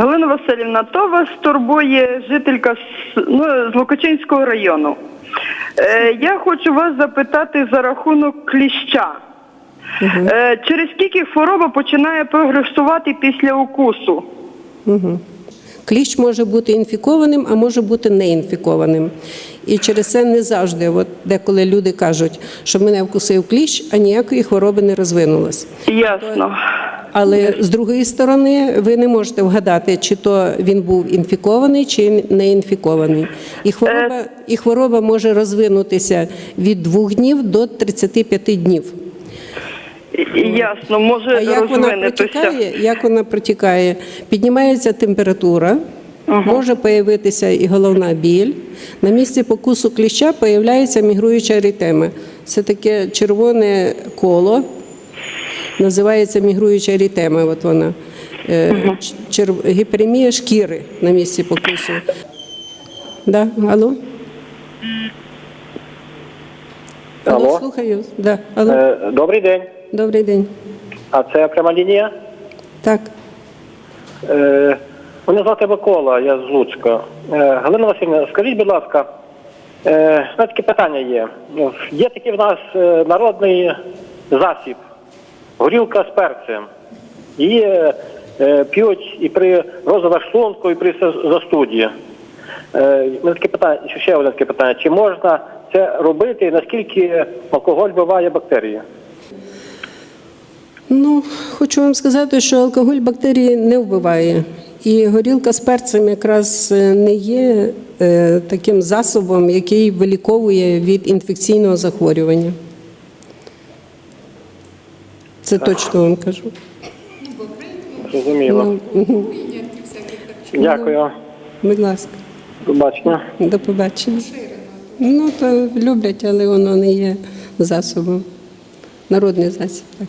Галина Васильівна, то вас турбує жителька з, ну, з Лукачинського району. Е, я хочу вас запитати за рахунок кліща. Е, через скільки хвороба починає прогресувати після укусу? Кліщ може бути інфікованим, а може бути неінфікованим. І через це не завжди, от деколи люди кажуть, що мене вкусив кліщ, а ніякої хвороби не розвинулось. Ясно. Але з другої сторони, ви не можете вгадати, чи то він був інфікований, чи не інфікований. І хвороба, і хвороба може розвинутися від двох днів до 35 днів. Ясно, може А як вона протікає? Як вона протікає? Піднімається температура, може появитися і головна біль. На місці покусу кліща появляється мігруюча еритема. Це таке червоне коло, називається мігруюча еритема. От вона. Е, чер- Гіперемія шкіри на місці покусу. Да? Алло? Алло, Алло. слухаю. Да. Алло. Е, Добрий день. Добрий день. А це пряма лінія? Так. Е, Мене звати Микола, я з Луцька. Е, Галина Васильівна, скажіть, будь ласка, е, мене таке питання є. Є такий в нас народний засіб, горілка з перцем. Її е, п'ють і при розових шлунку, і при застуді. Е, таке питання, ще одне таке питання. Чи можна це робити і наскільки алкоголь вбиває бактерії? Ну, хочу вам сказати, що алкоголь бактерії не вбиває. І горілка з перцем якраз е, не є е, таким засобом, який виліковує від інфекційного захворювання. Це точно вам кажу. Зрозуміло. Ну. Дякую. будь ласка, До побачення. до побачення. Ну, то люблять, але воно не є засобом. Народний засіб. Так.